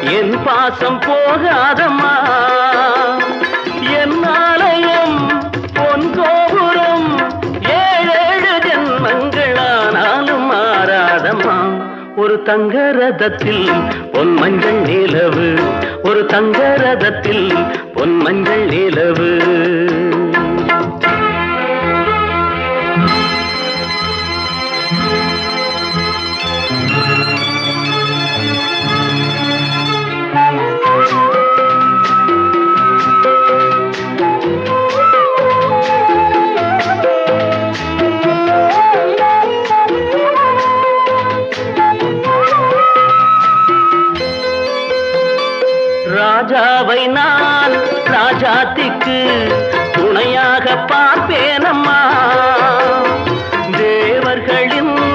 என் பாசம் போகாதம்மா. என் ஆலயம் பொன் கோபுரம் ஏழேழு ஜென்மங்களானாலும் மாறாதம்மா. ஒரு தங்க ரதத்தில் பொன் மஞ்சள் நிலவு. ஒரு தங்க ரதத்தில் பொன் மஞ்சள் நிலவு. ராஜாவை நான் ராஜாத்திக்கு துணையாக பார்ப்பேனம்மா. தேவர்களின்